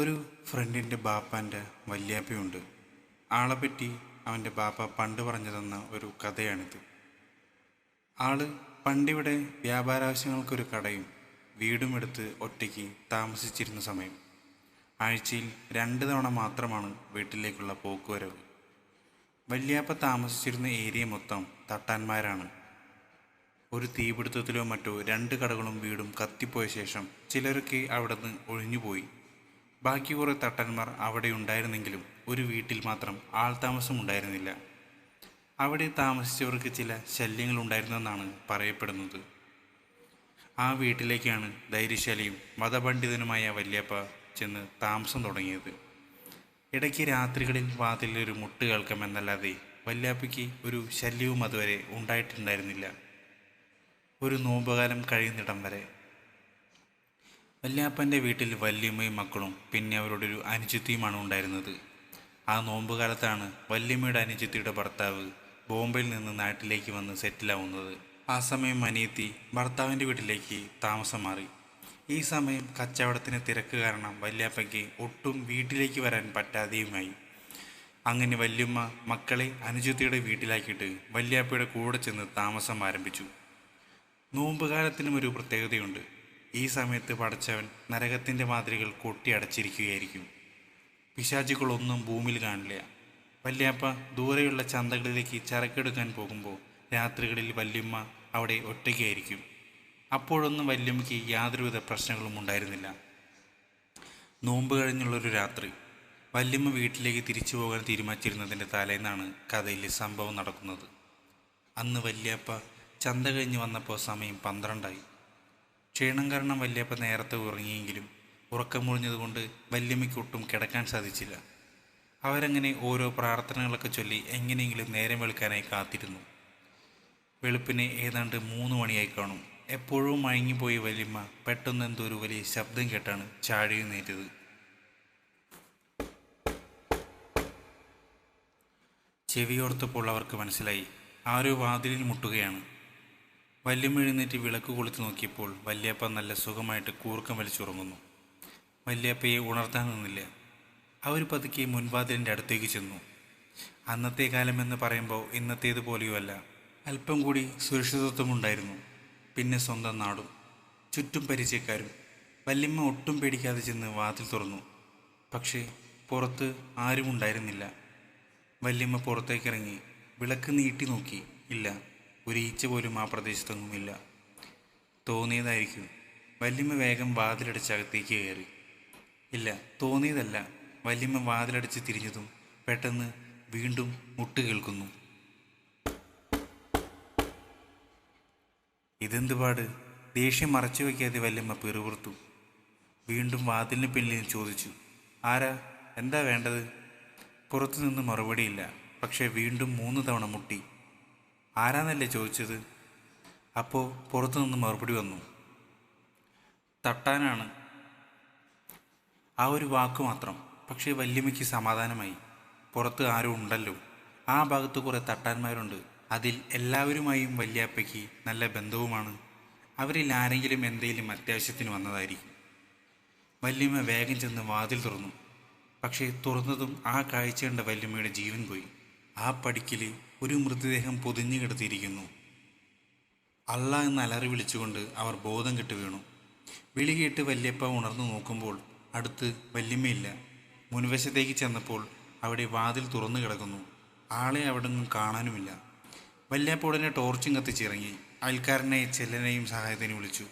ഒരു ഫ്രണ്ടിന്റെ ബാപ്പാന്റെ വല്യാപ്പയുണ്ട്. ആളെപ്പറ്റി അവന്റെ ബാപ്പ പണ്ട് പറഞ്ഞു തന്ന ഒരു കഥയാണിത്. ആൾ പണ്ടിവിടെ വ്യാപാരാവശ്യങ്ങൾക്കൊരു കടയും വീടും എടുത്ത് ഒറ്റയ്ക്ക് താമസിച്ചിരുന്ന സമയം. ആഴ്ചയിൽ രണ്ട് തവണ മാത്രമാണ് വീട്ടിലേക്കുള്ള പോക്കുവരവ്. വല്യാപ്പ താമസിച്ചിരുന്ന ഏരിയ മൊത്തം തട്ടാന്മാരാണ്. ഒരു തീപിടുത്തത്തിലോ മറ്റോ രണ്ട് കടകളും വീടും കത്തിപ്പോയ ശേഷം ചിലരൊക്കെ അവിടെ നിന്ന് ഒഴിഞ്ഞുപോയി. ബാക്കി കുറേ തട്ടന്മാർ അവിടെ ഉണ്ടായിരുന്നെങ്കിലും ഒരു വീട്ടിൽ മാത്രം ആൾതാമസം ഉണ്ടായിരുന്നില്ല. അവിടെ താമസിച്ചവർക്ക് ചില ശല്യങ്ങൾ ഉണ്ടായിരുന്നെന്നാണ് പറയപ്പെടുന്നത്. ആ വീട്ടിലേക്കാണ് ധൈര്യശാലിയും മതപണ്ഡിതനുമായ വല്യപ്പ ചെന്ന് താമസം തുടങ്ങിയത്. ഇടയ്ക്ക് രാത്രികളിൽ വാതിലിൽ ഒരു മുട്ട് കേൾക്കാമെന്നല്ലാതെ വല്യാപ്പയ്ക്ക് ഒരു ശല്യവും അതുവരെ ഉണ്ടായിട്ടുണ്ടായിരുന്നില്ല. ഒരു നോമ്പുകാലം കഴിയുന്നിടം വരെ വല്യാപ്പന്റെ വീട്ടിൽ വല്യമ്മയും മക്കളും പിന്നെ അവരുടെ ഒരു അനുചിത്തിയുമാണ് ഉണ്ടായിരുന്നത്. ആ നോമ്പ് കാലത്താണ് വല്യമ്മയുടെ അനുചിത്തിയുടെ ഭർത്താവ് ബോംബെയിൽ നിന്ന് നാട്ടിലേക്ക് വന്ന് സെറ്റിലാവുന്നത്. ആ സമയം അനിയത്തി ഭർത്താവിന്റെ വീട്ടിലേക്ക് താമസം മാറി. ഈ സമയം കച്ചവടത്തിന് തിരക്ക് കാരണം വല്യാപ്പയ്ക്ക് ഒട്ടും വീട്ടിലേക്ക് വരാൻ പറ്റാതെയുമായി. അങ്ങനെ വല്യമ്മ മക്കളെ അനുജത്തിയുടെ വീട്ടിലാക്കിയിട്ട് വല്യാപ്പയുടെ കൂടെ ചെന്ന് താമസം ആരംഭിച്ചു. നോമ്പുകാലത്തിനും ഒരു പ്രത്യേകതയുണ്ട്. ഈ സമയത്ത് പടച്ചവൻ നരകത്തിന്റെ മാതിരികൾ കൊട്ടിയടച്ചിരിക്കുകയായിരിക്കും. പിശാചുകളൊന്നും ഭൂമിയിൽ കാണില്ല. വല്യാപ്പ ദൂരെയുള്ള ചന്തകളിലേക്ക് ചരക്കെടുക്കാൻ പോകുമ്പോൾ രാത്രികളിൽ വല്യമ്മ അവിടെ ഒറ്റയ്ക്കായിരിക്കും. അപ്പോഴൊന്നും വല്യമ്മയ്ക്ക് യാതൊരുവിധ പ്രശ്നങ്ങളും ഉണ്ടായിരുന്നില്ല. നോമ്പ് കഴിഞ്ഞുള്ളൊരു രാത്രി വല്യമ്മ വീട്ടിലേക്ക് തിരിച്ചു പോകാൻ തീരുമാനിച്ചിരുന്നതിന്റെ തലേന്നാണ് കഥയിൽ സംഭവം നടക്കുന്നത്. അന്ന് വല്യപ്പ ചന്ത കഴിഞ്ഞ് വന്നപ്പോൾ സമയം പന്ത്രണ്ടായി. ക്ഷീണം കാരണം വല്യപ്പ നേരത്തെ ഉറങ്ങിയെങ്കിലും ഉറക്കം മുറിഞ്ഞതുകൊണ്ട് വല്യമ്മയ്ക്ക് ഒട്ടും കിടക്കാൻ സാധിച്ചില്ല. അവരങ്ങനെ ഓരോ പ്രാർത്ഥനകളൊക്കെ ചൊല്ലി എങ്ങനെയെങ്കിലും നേരം വെളുക്കാനായി കാത്തിരുന്നു. വെളുപ്പിന് ഏതാണ്ട് മൂന്ന് മണിയായി കാണും. എപ്പോഴും മയങ്ങിപ്പോയി വല്യമ്മ പെട്ടെന്ന് എന്തോ ഒരു വലിയ ശബ്ദം കേട്ടാണ് ചാടിയെന്നേറ്റത് ചെവിയോർത്തപ്പോൾ അവർക്ക് മനസ്സിലായി. ആരോ വാതിലിൽ മുട്ടുകയാണ്. വല്യമ്മ എഴുന്നേറ്റ് വിളക്ക് കൊളുത്തി നോക്കിയപ്പോൾ വല്യപ്പ നല്ല സുഖമായിട്ട് കൂർക്കം വലിച്ചുറങ്ങുന്നു. വല്യപ്പയെ ഉണർത്താൻ നിന്നില്ല. അവർ പതുക്കെ മുൻവാതിലിന്റെ അടുത്തേക്ക് ചെന്നു. അന്നത്തെ കാലമെന്ന് പറയുമ്പോൾ ഇന്നത്തേതുപോലെയുമല്ല. അല്പം കൂടി സുരക്ഷിതത്വമുണ്ടായിരുന്നു. പിന്നെ സ്വന്തം നാടും ചുറ്റും പരിചയക്കാരും വല്യമ്മ ഒട്ടും പേടിക്കാതെ ചെന്ന് വാതിൽ തുറന്നു. പക്ഷേ പുറത്ത് ആരും ഉണ്ടായിരുന്നില്ല വല്യമ്മ പുറത്തേക്കിറങ്ങി വിളക്ക് നീട്ടി നോക്കി. ഇല്ല ഒരു ഈച്ച പോലും ആ പ്രദേശത്തൊന്നുമില്ല. തോന്നിയതായിരിക്കും. വല്യമ്മ വേഗം വാതിലടിച്ച് അകത്തേക്ക് കയറി. ഇല്ല തോന്നിയതല്ല. വല്യമ്മ വാതിലടിച്ച് തിരിഞ്ഞതും പെട്ടെന്ന് വീണ്ടും മുട്ട് കേൾക്കുന്നു. ഇതെന്ത് പാട്? ദേഷ്യം മറച്ചു വയ്ക്കാതെ വല്യമ്മ പിറുപുറത്തു. വീണ്ടും വാതിലിന് പിന്നിൽ ചോദിച്ചു ആരാ? എന്താ വേണ്ടത്? പുറത്തുനിന്ന് മറുപടിയില്ല. പക്ഷേ വീണ്ടും മൂന്ന് തവണ മുട്ടി. ആരാന്നല്ലേ ചോദിച്ചത്? അപ്പോൾ പുറത്തുനിന്ന് മറുപടി വന്നു. തട്ടാനാണ്. ആ ഒരു വാക്ക് മാത്രം. പക്ഷേ വല്യമ്മയ്ക്ക് സമാധാനമായി. പുറത്ത് ആരും ഉണ്ടല്ലോ. ആ ഭാഗത്ത് കുറേ തട്ടാന്മാരുണ്ട്. അതിൽ എല്ലാവരുമായും വല്യാപ്പയ്ക്ക് നല്ല ബന്ധവുമാണ്. അവരിൽ ആരെങ്കിലും എന്തെങ്കിലും അത്യാവശ്യത്തിന് വന്നതായിരിക്കും. വല്യമ്മ വേഗം ചെന്ന് വാതിൽ തുറന്നു. പക്ഷേ തുറന്നതും ആ കാഴ്ച കണ്ട വല്യമ്മയുടെ ജീവൻ പോയി. ആ പടിക്കിൽ ഒരു മൃതദേഹം പൊതിഞ്ഞു കിടത്തിയിരിക്കുന്നു. അല്ല എന്ന് അലറി വിളിച്ചുകൊണ്ട് അവർ ബോധം കെട്ട് വീണു. വിളി കേട്ട് വല്യപ്പ ഉണർന്നു നോക്കുമ്പോൾ അടുത്ത് വല്യമ്മയില്ല. മുൻവശത്തേക്ക് ചെന്നപ്പോൾ അവിടെ വാതിൽ തുറന്നു കിടക്കുന്നു. ആളെ അവിടെ നിന്നും കാണാനുമില്ല. വല്യപ്പ ഉടനെ ടോർച്ചും കത്തിച്ചിറങ്ങി. അയൽക്കാരനെ ചെല്ലനെയും സഹായത്തിനും വിളിച്ചു.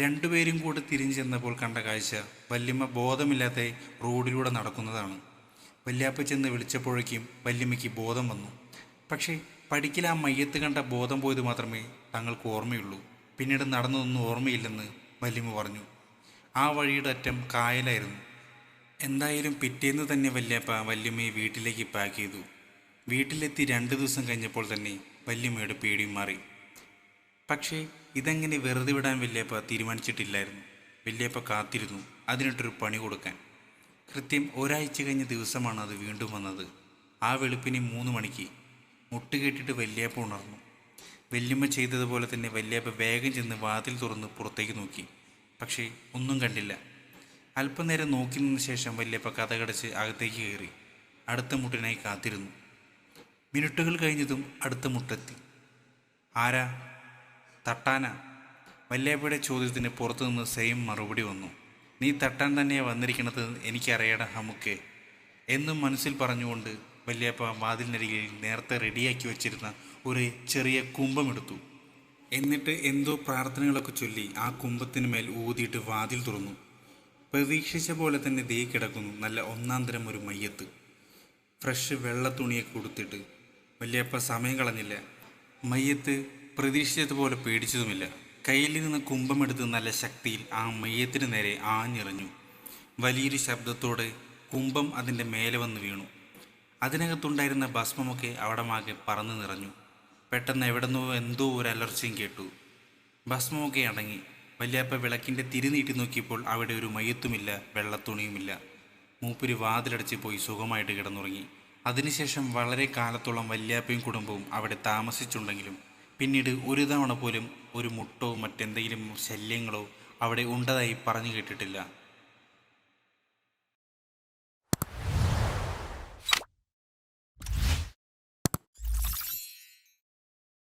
രണ്ടുപേരും കൂടെ തിരിഞ്ഞു ചെന്നപ്പോൾ കണ്ട കാഴ്ച വല്യമ്മ ബോധമില്ലാതെ റോഡിലൂടെ നടക്കുന്നതാണ്. വല്യാപ്പ ചെന്ന് വിളിച്ചപ്പോഴേക്കും വല്യമ്മയ്ക്ക് ബോധം വന്നു. പക്ഷേ പടിക്കൽ ആ മയ്യത്ത് കണ്ട ബോധം പോയത് മാത്രമേ തങ്ങൾക്ക് ഓർമ്മയുള്ളൂ. പിന്നീട് നടന്നതൊന്നും ഓർമ്മയില്ലെന്ന് വല്യമ്മ പറഞ്ഞു. ആ വഴിയുടെ അറ്റം കായലായിരുന്നു. എന്തായാലും പിറ്റേന്ന് തന്നെ വല്യപ്പ വല്യമ്മയെ വീട്ടിലേക്ക് പാക്ക് ചെയ്തു. വീട്ടിലെത്തി രണ്ട് ദിവസം കഴിഞ്ഞപ്പോൾ തന്നെ വല്യമ്മയുടെ പേടിയും മാറി. പക്ഷേ ഇതെങ്ങനെ വെറുതെ വിടാൻ വല്യപ്പ തീരുമാനിച്ചിട്ടില്ലായിരുന്നു. വല്യപ്പ കാത്തിരുന്നു അതിനിട്ടൊരു പണി കൊടുക്കാൻ. കൃത്യം ഒരാഴ്ച കഴിഞ്ഞ ദിവസമാണ് അത് വീണ്ടും വന്നത്. ആ വെളുപ്പിന് മൂന്ന് മണിക്ക് മുട്ട് കേട്ടിട്ട് വല്യപ്പ ഉണർന്നു. വല്യമ്മ ചെയ്തതുപോലെ തന്നെ വല്യപ്പ വേഗം ചെന്ന് വാതിൽ തുറന്ന് പുറത്തേക്ക് നോക്കി. പക്ഷേ ഒന്നും കണ്ടില്ല. അല്പനേരം നോക്കി നിന്ന ശേഷം വല്യപ്പ കഥകടച്ച് അകത്തേക്ക് കയറി. അടുത്ത മുട്ടിനായി കാത്തിരുന്നു. മിനിറ്റുകൾ കഴിഞ്ഞതും അടുത്ത മുട്ടെത്തി. ആരാ? തട്ടാന? വല്യപ്പയുടെ ചോദ്യത്തിന് പുറത്തുനിന്ന് സെയിം മറുപടി വന്നു. നീ തട്ടാൻ തന്നെയാണ് വന്നിരിക്കണത് എനിക്കറിയട ഹമുക്കെ എന്നും മനസ്സിൽ പറഞ്ഞുകൊണ്ട് വല്യപ്പ വാതിലിനരികിൽ നേരത്തെ റെഡിയാക്കി വെച്ചിരുന്ന ഒരു ചെറിയ കുംഭമെടുത്തു. എന്നിട്ട് എന്തോ പ്രാർത്ഥനകളൊക്കെ ചൊല്ലി ആ കുംഭത്തിന് മേൽ ഊതിയിട്ട് വാതിൽ തുറന്നു. പ്രതീക്ഷിച്ച പോലെ തന്നെ ദേ കിടക്കുന്നു നല്ല ഒന്നാം തരം ഒരു മയ്യത്ത്. ഫ്രഷ് വെള്ള തുണിയൊക്കെ കൊടുത്തിട്ട് വല്യപ്പ സമയം കളഞ്ഞില്ല. മയ്യത്ത് പ്രതീക്ഷിച്ചതുപോലെ പേടിച്ചതുമില്ല. കയ്യിൽ നിന്ന് കുംഭമെടുത്ത് നല്ല ശക്തിയിൽ ആ മയ്യത്തിന് നേരെ ആഞ്ഞിറഞ്ഞു. വലിയൊരു ശബ്ദത്തോടെ കുംഭം അതിന്റെ മേലെ വന്ന് വീണു. അതിനകത്തുണ്ടായിരുന്ന ഭസ്മമൊക്കെ അവിടമാകെ പറന്നു നിറഞ്ഞു. പെട്ടെന്ന് എവിടെന്നോ എന്തോ ഒരു അലർച്ചയും കേട്ടു. ഭസ്മമൊക്കെ അടങ്ങി. വല്യാപ്പ വിളക്കിന്റെ തിരി നീട്ടി നോക്കിയപ്പോൾ അവിടെ ഒരു മയ്യത്തുമില്ല വെള്ളത്തുണിയുമില്ല. മൂപ്പര് വാതിലടച്ച് പോയി സുഖമായിട്ട് കിടന്നുറങ്ങി. അതിനുശേഷം വളരെ കാലത്തോളം വല്യാപ്പയും കുടുംബവും അവിടെ താമസിച്ചുണ്ടെങ്കിലും പിന്നീട് ഒരു തവണ പോലും ഒരു മുട്ടോ മറ്റെന്തെങ്കിലും ശല്യങ്ങളോ അവിടെ ഉണ്ടതായി പറഞ്ഞു കേട്ടിട്ടില്ല.